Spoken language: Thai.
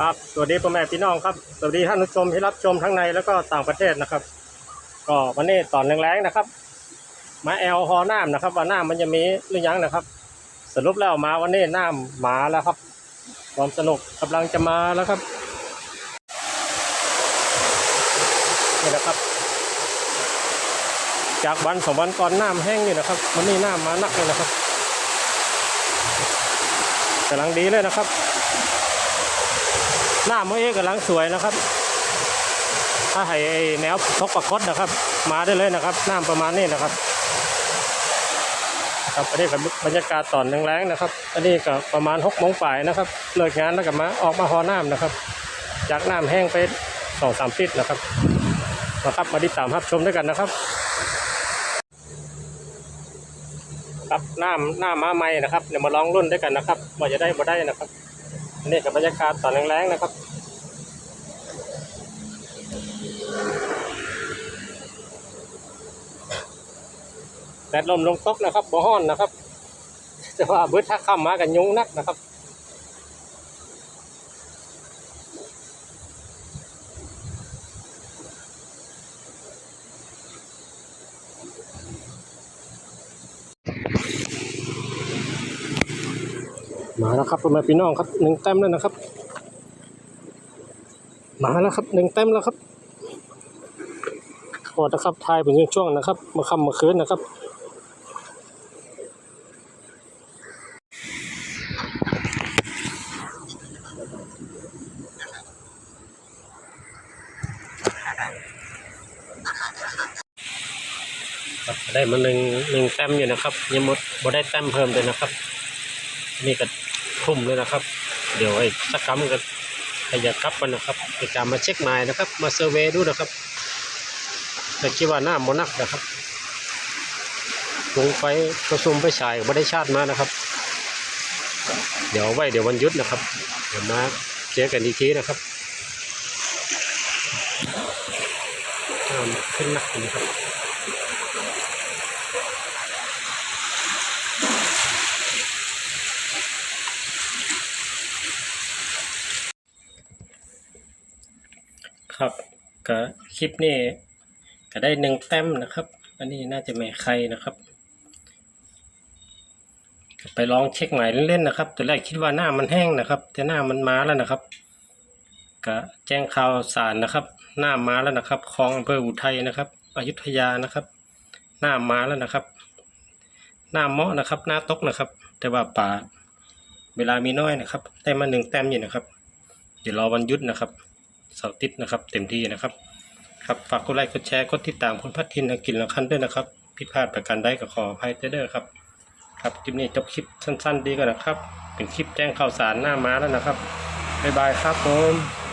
ครับสวัสดีพ่อแม่พี่น้องครับสวัสดีท่านผู้ชมที่รับชมทั้งในแล้วก็ต่างประเทศนะครับ ก็วันนี้ตอนแรงๆนะครับ มาแอลฮอน้ำนะครับ ว่าน้ำมันจะมีหรือยังนะครับ สรุปแล้วมาวันนี้น้ำหมาแล้วครับ ความสนุกกำลังจะมาแล้วครับนี่นะครับ จากวันสองวันก่อนน้ำแห้งนี่นะครับวันนี้น้ำมาหนักเลยนะครับกำลังดีเลยนะครับ หน้ามือเอกกำลังสวยนะครับ ถ้าให้แนวทกประคดนะครับ มาได้เลยนะครับ น้ำประมาณนี้นะครับ ครับอันนี้กับบรรยากาศตอนแรงๆนะครับ อันนี้ก็ประมาณหกโมงป่ายนะครับเลิกงานแล้วก็มาออกมาหอน้ำนะครับ จากน้ำแห้งไปสองสามฟิตนะครับนะครับมาติดตามรับชมด้วยกันนะครับครับน้ำน้ำมาใหม่นะครับเดี๋ยวมาลองรุ่นด้วยกันนะครับว่าจะได้บ่ได้นะครับ อันนี้กับบรรยากาศตอนแรงๆนะครับแดดลมลงตกนะครับบ่ฮ้อนนะครับ แต่ว่าเบิดถ้าค่ำมากันยุงนักนะครับ มาแล้วครับพ่อแม่พี่น้องครับหนึ่งแต้มแล้วนะครับ มาแล้วครับหนึ่งแต้มแล้วครับขอนะครับทายเป็นช่วงๆนะครับมื่อค่ำมื่อคืนนะครับครับได้มาหนึ่งหนึ่งแต้มอยู่นะครับยังหมดบ่ได้แต้มเพิ่มเลยนะครับ นี่ก็ทุ่มเลยนะครับ เดี๋ยวไอ้สักคำก็ขยับกลับมันนะครับจะการมาเช็คไม้นะครับ มาเซอร์เวย์ดูนะครับแต่คิดว่าหน้ามนักนะครับลงไฟกระซุมไปฉายไม่ได้ชาติมานะครับ เดี๋ยวไว้เดี๋ยววันยุดนะครับ เดี๋ยวมาเจอกันอีกทีนะครับขึ้นหนักนะครับ ครับก็คลิปนี้ก็ได้หนึ่งแต้มนะครับ อันนี้น่าจะไม่ใครนะครับไปลองเช็คใหม่เล่นๆนะครับแต่แรกคิดว่าหน้ามันแห้งนะครับ แต่หน้ามันมาแล้วนะครับก็แจ้งข่าวสารนะครับ หน้ามาแล้วนะครับคลองอำเภออุทัยนะครับอยุธยานะครับ หน้ามาแล้วนะครับ หน้าเมาะนะครับ หน้าตกนะครับ แต่ว่าป่าเวลามีน้อยนะครับได้มาหนึ่งแต้มอยู่นะครับ เดี๋ยวรอวันหยุดนะครับ เสาร์อาติดนะครับ เต็มที่นะครับครับฝากกดไลค์กดแชร์กดติดตามคุณพัฒทินกินละคันด้วยนะครับผิดพลาดประการใดก็ขออภัยเด้อครับครับคลิปนี้จบคลิปสั้น ๆ ดีกันนะครับ เป็นคลิปแจ้งข่าวสารหน้าม้าแล้วนะครับบ๊ายบายครับผม